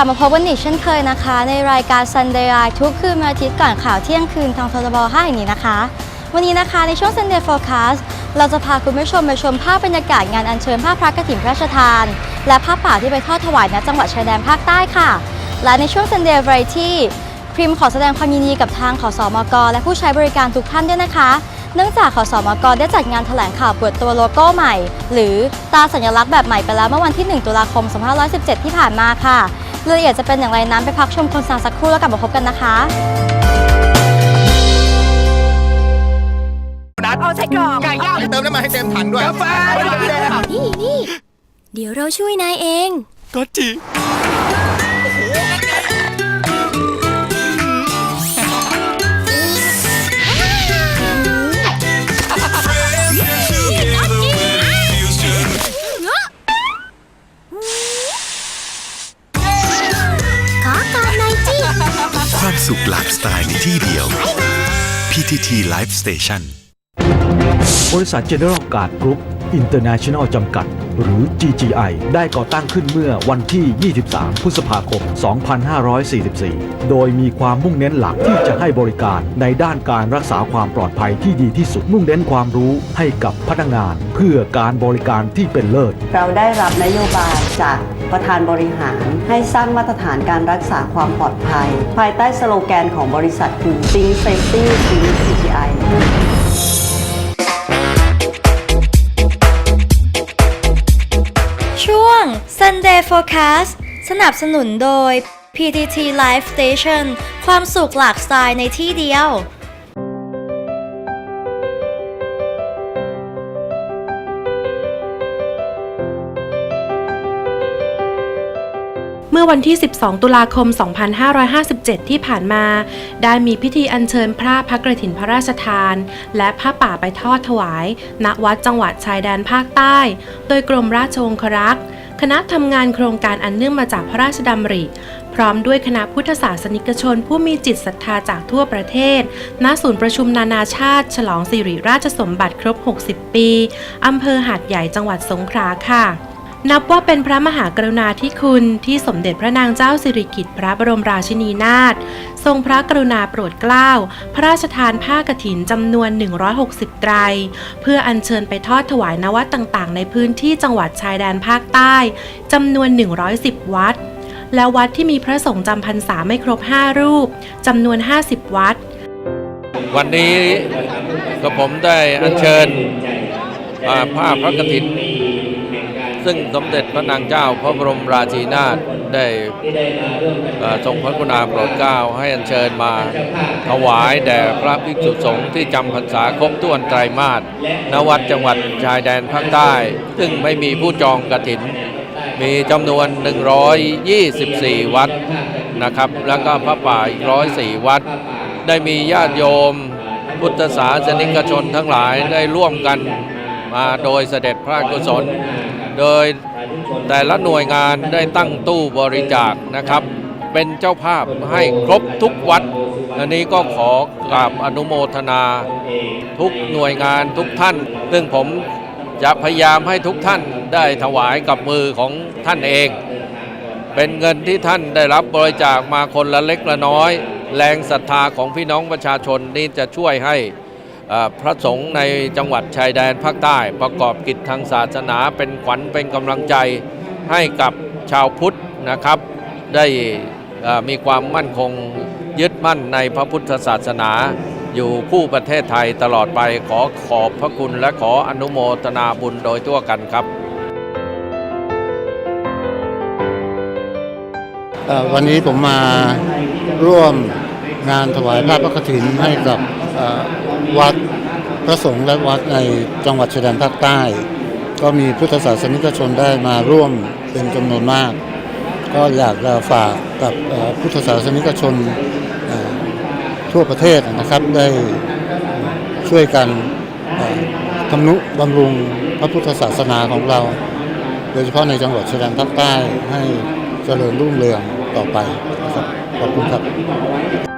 กลับมาพบกันอีกเช่นเคยนะคะ ในรายการ Sunday Eye ทุกคืนวันอาทิตย์ก่อนข่าวเที่ยงคืนทางทรบ5แห่งนี้นะคะ วันนี้นะคะในช่วง Sunday Forecast เราจะพาคุณผู้ชมไปชมภาพบรรยากาศงานอัญเชิญผ้าพระกฐินพระราชทาน และผ้าป่าที่ไปทอดถวายณจังหวัดชายแดนภาคใต้ค่ะ และในช่วง Sunday Variety พริมขอแสดงความยินดีกับทางขอสอมก และผู้ใช้บริการทุกท่านด้วยนะคะ เนื่องจากขอสอมกได้จัดงานแถลงข่าวเปิดตัวโลโก้ใหม่ หรือตราสัญลักษณ์แบบใหม่ไปแล้วเมื่อวันที่ 1 ตุลาคม 2517 ที่ผ่านมาค่ะ รายละเอียดจะเป็นอย่างไรนั้นไปพักชมโฆษณาสักครู่แล้วกลับมาพบกันนะคะเอาไส้กรอกไก่ย่างเติมน้ำมันให้เต็มถังด้วยกาแฟนี่นี่เดี๋ยวเราช่วยนายเอง ก็จีข ความสุขหลากสไตล์ในที่เดียว PTT Life Station บริษัท General Guard Group International จำกัด หรือ GGI ได้ก่อตั้งขึ้นเมื่อวันที่ 23 พฤษภาคม 2544 โดยมีความมุ่งเน้นหลักที่จะให้บริการในด้านการรักษาความปลอดภัยที่ดีที่สุด มุ่งเน้นความรู้ให้กับพนักงาน เพื่อการบริการที่เป็นเลิศ เราได้รับนโยบายจากประธานบริหารให้สร้างมาตรฐานการรักษาความปลอดภัย ภายใต้สโลแกนของบริษัทคือ Think Safety Think Day Forecast สนับสนุนโดย PTT Live Station ความสุขหลากสไตล์ในที่เดียว เมื่อวันที่ 12 ตุลาคม 2557 ที่ผ่านมา ได้มีพิธีอัญเชิญพระพระกระถินพระราชทาน และผ้าป่าไปทอดถวาย ณ วัดจังหวัดชายแดนภาคใต้ โดยกรมราชองครักษ์ คณะทำงานโครงการอันเนื่องมาจากพระราชดำริ พร้อมด้วยคณะพุทธศาสนิกชน ผู้มีจิตศรัทธาจากทั่วประเทศ ณ ศูนย์ประชุมนานาชาติ ฉลองสิริราชสมบัติครบ 60 ปี อำเภอหาดใหญ่จังหวัดสงขลาค่ะ นับว่าเป็นพระมหากรุณาธิคุณที่สมเด็จพระนางเจ้าสิริกิติ์พระบรมราชินีนาถทรงพระกรุณาโปรดเกล้า พระราชทานผ้ากฐินจำนวน 160 ไตร เพื่ออัญเชิญไปทอดถวายนวัดต่างๆ ในพื้นที่จังหวัดชายแดนภาคใต้จำนวน 110 วัด และวัดที่มีพระสงฆ์จำพรรษาไม่ครบ 5 รูปจำนวน 50 วัด วันนี้ก็ผมได้อัญเชิญผ้าพระกฐิน ซึ่งสมเด็จพระนางเจ้าพระบรมราชินีนาถได้ทรงพระกรุณาโปรดเกล้าให้อัญเชิญมาถวายแด่พระภิกษุสงฆ์ที่จำพรรษาครบถ้วนไตรมาสณวัดจังหวัดชายแดนภาคใต้ ซึ่งไม่มีผู้จองกฐิน มีจำนวน 124 วัดนะครับ แล้วก็พระป่าอีก104 วัด ได้มีญาติโยม พุทธศาสนิกชนทั้งหลายได้ร่วมกันมาโดยเสด็จพระกุศล โดยแต่ละหน่วยงานได้ตั้งตู้บริจาคนะครับ เป็นเจ้าภาพให้ครบทุกวัด อันนี้ก็ขอกราบอนุโมทนาทุกหน่วยงานทุกท่าน ซึ่งผมจะพยายามให้ทุกท่านได้ถวายกับมือของท่านเอง เป็นเงินที่ท่านได้รับบริจาคมาคนละเล็กละน้อย แรงศรัทธาของพี่น้องประชาชนนี่จะช่วยให้ พระสงฆ์ในจังหวัดชายแดนภาคใต้ ประกอบกิจทางศาสนาเป็นขวัญเป็นกำลังใจให้กับชาวพุทธนะครับ ได้มีความมั่นคงยึดมั่นในพระพุทธศาสนา อยู่คู่ประเทศไทยตลอดไปขอขอบพระคุณและขออนุโมทนาบุญโดยทั่วกันครับ วันนี้ผมมาร่วมงานถวายพระพระกฐินให้กับ วัดพระสงฆ์และวัดในจังหวัดชายแดนภาคใต้ ก็มีพุทธศาสนิกชนได้มาร่วมเป็นจำนวนมาก ก็อยากจะฝากกับพุทธศาสนิกชนทั่วประเทศนะครับได้ช่วยกันทำนุบำรุงพระพุทธศาสนาของเรา โดยเฉพาะในจังหวัดชายแดนภาคใต้ให้เจริญรุ่งเรืองต่อไปครับขอบคุณครับ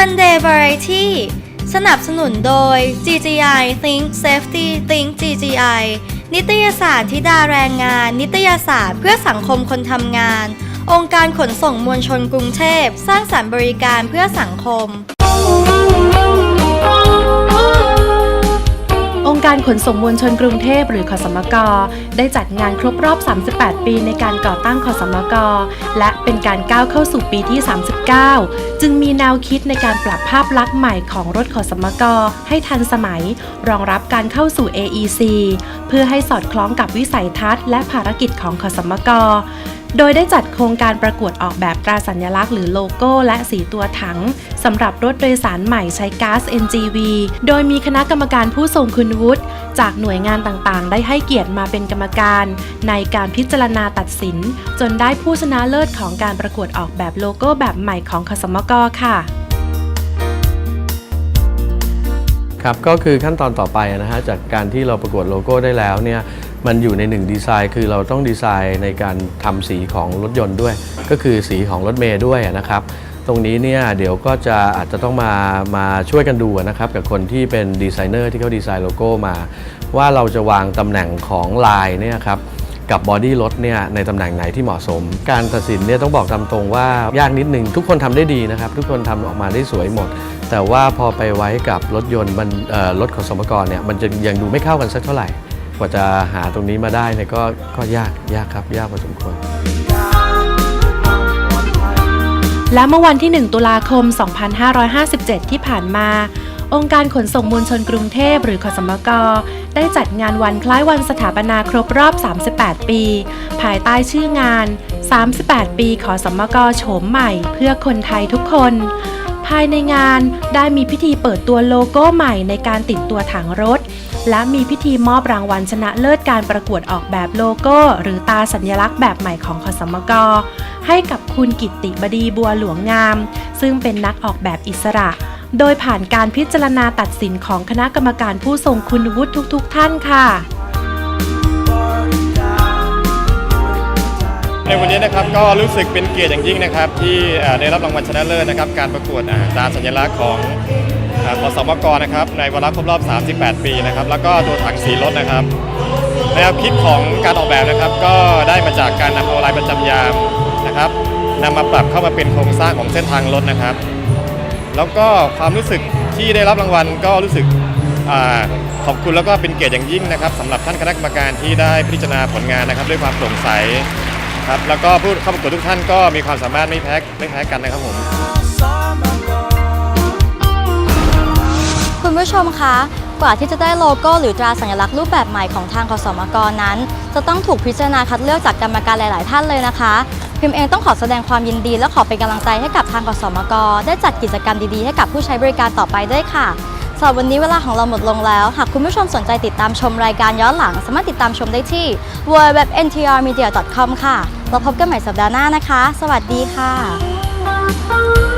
Sunday Variety สนับสนุนโดย GGI Think Safety Think GGI นิตยสารธิดาแรงงาน นิตยสารเพื่อสังคมคนทำงาน องค์การขนส่งมวลชนกรุงเทพ สร้างสรรค์บริการเพื่อสังคม การขนส่งมวลชนกรุงเทพหรือขสมก ได้จัดงานครบรอบ 38 ปีในการก่อตั้งขสมก และเป็นการก้าวเข้าสู่ปีที่ 39 จึงมีแนวคิดในการปรับภาพลักษณ์ใหม่ของรถขสมก ให้ทันสมัย รองรับการเข้าสู่ AEC เพื่อให้สอดคล้องกับวิสัยทัศน์และภารกิจของขสมก โดยได้จัดโครงการประกวดออกแบบตราสัญลักษณ์หรือโลโก้และสีตัวถังสำหรับรถโดยสารใหม่ใช้ก๊าซ NGV โดยมีคณะกรรมการผู้ทรงคุณวุฒิจากหน่วยงานต่างๆ ได้ให้เกียรติมาเป็นกรรมการ ในการพิจารณาตัดสิน จนได้ผู้ชนะเลิศของการประกวดออกแบบโลโก้แบบใหม่ของขสมกค่ะครับก็คือขั้นตอนต่อไปนะฮะจากการที่เราประกวดโลโก้ได้แล้วเนี่ย มันอยู่ในหนึ่งดีไซน์คือเราต้องดีไซน์ในการทำสีของรถยนต์ด้วย ก็คือสีของรถเมย์ด้วยนะครับ ตรงนี้เนี่ยเดี๋ยวก็จะอาจจะต้องมามาช่วยกันดูนะครับ กับคนที่เป็นดีไซเนอร์ที่เขาดีไซน์โลโก้มา ว่าเราจะวางตำแหน่งของลายเนี่ยครับกับบอดี้รถเนี่ยในตำแหน่งไหนที่เหมาะสม การตัดสินเนี่ยต้องบอกตามตรงว่ายากนิดหนึ่งทุกคนทำได้ดีนะครับ ทุกคนทำออกมาได้สวยหมด แต่ว่าพอไปไว้กับรถยนต์มันรถของสมกรเนี่ยมันจะยังดูไม่เข้ากันสักเท่าไหร่ กว่าจะหาตรงนี้มาได้เนี่ยก็ก็ยากยากครับ ยากพอสมควร และเมื่อวันที่ 1 ตุลาคม 2557 ที่ผ่านมา องค์การขนส่งมวลชนกรุงเทพหรือขสมก ได้จัดงานวันคล้ายวันสถาปนาครบรอบ 38 ปี ภายใต้ชื่องาน 38 ปีขอสมกโฉมใหม่เพื่อคนไทยทุกคนภายในงานได้มีพิธีเปิดตัวโลโก้ใหม่ในการติดตัวถังรถ และมีพิธีมอบรางวัลชนะเลิศการประกวดออกแบบโลโก้ หรือตาสัญลักษณ์แบบใหม่ของขสมกให้กับคุณกิตติบดีบัวหลวงงาม ซึ่งเป็นนักออกแบบอิสระ โดยผ่านการพิจารณาตัดสินของคณะกรรมการผู้ทรงคุณวุฒิทุก ๆ ท่านค่ะในวันนี้นะครับก็รู้สึกเป็นเกียรติอย่างยิ่งนะครับ ที่ได้รับรางวัลชนะเลิศนะครับ การประกวดตราสัญลักษณ์ของ ขอสมกรนะครับในวาระครบรอบ 38 ปีนะครับแล้วก็ตัวถังสีรถนะครับแนวคิดของการออกแบบนะครับก็ได้มาจากการนำเอาลายประจำยามนะครับนำมาปรับเข้ามาเป็นโครงสร้างของเส้นทางรถนะครับ แล้วก็ความรู้สึกที่ได้รับรางวัลก็รู้สึกอขอบคุณแล้วก็เป็นเกียรติอย่างยิ่งนะครับสำหรับท่านคณะกรรมการที่ได้พิจารณาผลงานนะครับด้วยความโปร่งใสครับแล้วก็ผู้เข้าประกวดทุกท่านก็มีความสามารถไม่แพ้ไม่แพ้กันนะครับผม ผู้ชมคะ กว่าที่จะได้โลโก้หรือตราสัญลักษณ์รูปแบบใหม่ของทางขสมกนั้น จะต้องถูกพิจารณาคัดเลือกจากกรรมการหลาย ๆ ท่านเลยนะคะ พิมเองต้องขอแสดงความยินดี และขอเป็นกำลังใจให้กับทางขสมกได้จัดกิจกรรมดี ๆ ให้กับผู้ใช้บริการต่อไปด้วยค่ะสำหรับวันนี้เวลาของเราหมดลงแล้ว หากคุณผู้ชมสนใจติดตามชมรายการย้อนหลัง สามารถติดตามชมได้ที่ www.ntrmedia.com ค่ะ เราพบกันใหม่สัปดาห์หน้านะคะ สวัสดีค่ะ